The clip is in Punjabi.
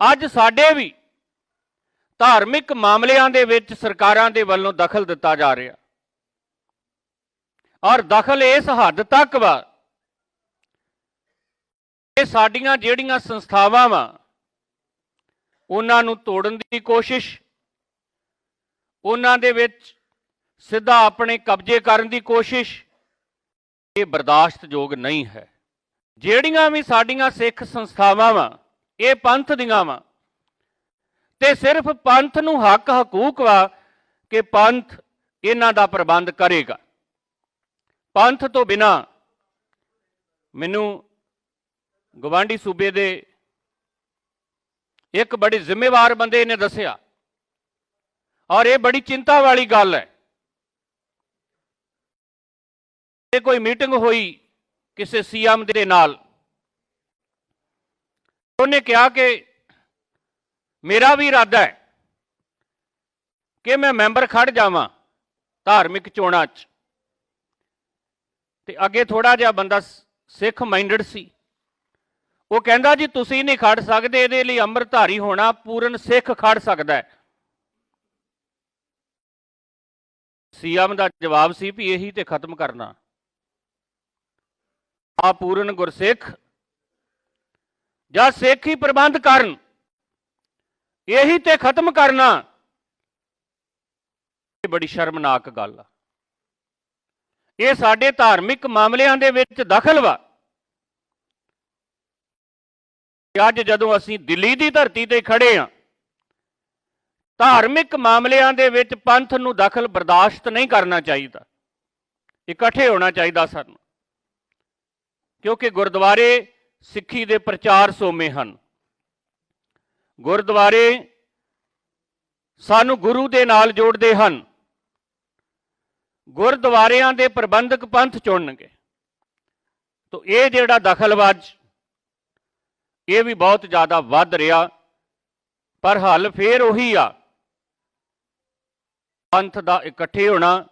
ਅੱਜ ਸਾਡੇ ਵੀ ਧਾਰਮਿਕ ਮਾਮਲਿਆਂ ਦੇ ਵਿੱਚ ਸਰਕਾਰਾਂ ਦੇ ਵੱਲੋਂ ਦਖਲ ਦਿੱਤਾ ਜਾ ਰਿਹਾ। ਔਰ ਦਖਲ ਇਸ ਹੱਦ ਤੱਕ ਵਾ ਕਿ ਸਾਡੀਆਂ ਜਿਹੜੀਆਂ ਸੰਸਥਾਵਾਂ ਵਾ, ਉਹਨਾਂ ਨੂੰ ਤੋੜਨ ਦੀ ਕੋਸ਼ਿਸ਼, ਉਹਨਾਂ ਦੇ ਵਿੱਚ ਸਿੱਧਾ ਆਪਣੇ ਕਬਜ਼ੇ ਕਰਨ ਦੀ ਕੋਸ਼ਿਸ਼, ਇਹ ਬਰਦਾਸ਼ਤਯੋਗ ਨਹੀਂ ਹੈ। ਜਿਹੜੀਆਂ ਵੀ ਸਾਡੀਆਂ ਸਿੱਖ ਸੰਸਥਾਵਾਂ ਵਾ ਇਹ ਪੰਥ ਦੀਆਂ ਵਾ। ਤੇ ਸਿਰਫ ਪੰਥ ਨੂੰ ਹੱਕ ਹਕੂਕ ਵਾ ਕਿ ਪੰਥ ਇਹਨਾਂ ਦਾ ਪ੍ਰਬੰਧ ਕਰੇਗਾ। ਪੰਥ ਤੋਂ ਬਿਨਾ ਮੈਨੂੰ ਗਵਾਂਢੀ ਸੂਬੇ ਦੇ ਇੱਕ ਬੜੇ ਜ਼ਿੰਮੇਵਾਰ ਬੰਦੇ ਨੇ ਦੱਸਿਆ ਔਰ ਇਹ ਬੜੀ ਚਿੰਤਾ ਵਾਲੀ ਗੱਲ ਹੈ। ਇਹ ਕੋਈ ਮੀਟਿੰਗ ਹੋਈ ਕਿਸੇ ਸੀਐਮ ਦੇ ਨਾਲ ਉਹਨੇ ਕਿਹਾ ਕਿ ਮੇਰਾ ਵੀ ਇਰਾਦਾ ਹੈ ਕਿ ਮੈਂ ਮੈਂਬਰ ਖੜ ਜਾਵਾਂ ਧਾਰਮਿਕ ਚੋਣਾਂ 'ਚ। ਤੇ ਅੱਗੇ ਥੋੜਾ ਜਿਹਾ ਬੰਦਾ ਸਿੱਖ ਮਾਈਂਡਡ ਸੀ। ਉਹ ਕਹਿੰਦਾ, ਜੀ, ਤੁਸੀਂ ਨਹੀਂ ਖੜ ਸਕਦੇ, ਇਹਦੇ ਲਈ ਅੰਮ੍ਰਿਤਧਾਰੀ ਹੋਣਾ ਪੂਰਨ ਸਿੱਖ ਖੜ ਸਕਦਾ ਹੈ। ਸੀਐਮ ਦਾ ਜਵਾਬ ਸੀ ਵੀ ਇਹੀ ਤੇ ਖਤਮ ਕਰਨਾ। ਆ ਪੂਰਨ ਗੁਰਸਿੱਖ ਜਾਂ ਸਿੱਖ ਹੀ ਪ੍ਰਬੰਧ ਕਰਨ, ਇਹੀ ਤੇ ਖਤਮ ਕਰਨਾ। ਇਹ ਬੜੀ ਸ਼ਰਮਨਾਕ ਗੱਲ ਆ। ਇਹ ਸਾਡੇ ਧਾਰਮਿਕ ਮਾਮਲਿਆਂ ਦੇ ਵਿੱਚ ਦਖਲ ਵਾ। ਅੱਜ ਜਦੋਂ ਅਸੀਂ ਦਿੱਲੀ ਦੀ ਧਰਤੀ ਤੇ ਖੜੇ ਆ, ਧਾਰਮਿਕ ਮਾਮਲਿਆਂ ਦੇ ਵਿੱਚ ਪੰਥ ਨੂੰ ਦਖਲ ਬਰਦਾਸ਼ਤ ਨਹੀਂ ਕਰਨਾ ਚਾਹੀਦਾ। ਇਕੱਠੇ ਹੋਣਾ ਚਾਹੀਦਾ ਸਾਨੂੰ। ਕਿਉਂਕਿ ਗੁਰਦੁਆਰੇ ਸਿੱਖੀ ਦੇ ਪ੍ਰਚਾਰ ਸੋਮੇ ਹਨ। ਗੁਰਦੁਆਰੇ ਸਾਨੂੰ ਗੁਰੂ ਦੇ ਨਾਲ ਜੋੜਦੇ ਹਨ। ਗੁਰਦੁਆਰਿਆਂ ਦੇ ਪ੍ਰਬੰਧਕ ਪੰਥ ਚੁਣਨਗੇ। ਤੋ ਇਹ ਜਿਹੜਾ ਦਖਲਵਾਜ ਇਹ ਵੀ ਬਹੁਤ ਜ਼ਿਆਦਾ ਵੱਧ ਰਿਹਾ। ਪਰ ਹੱਲ ਫੇਰ ਉਹੀ ਆ। ਪੰਥ ਦਾ ਇਕੱਠੇ ਹੋਣਾ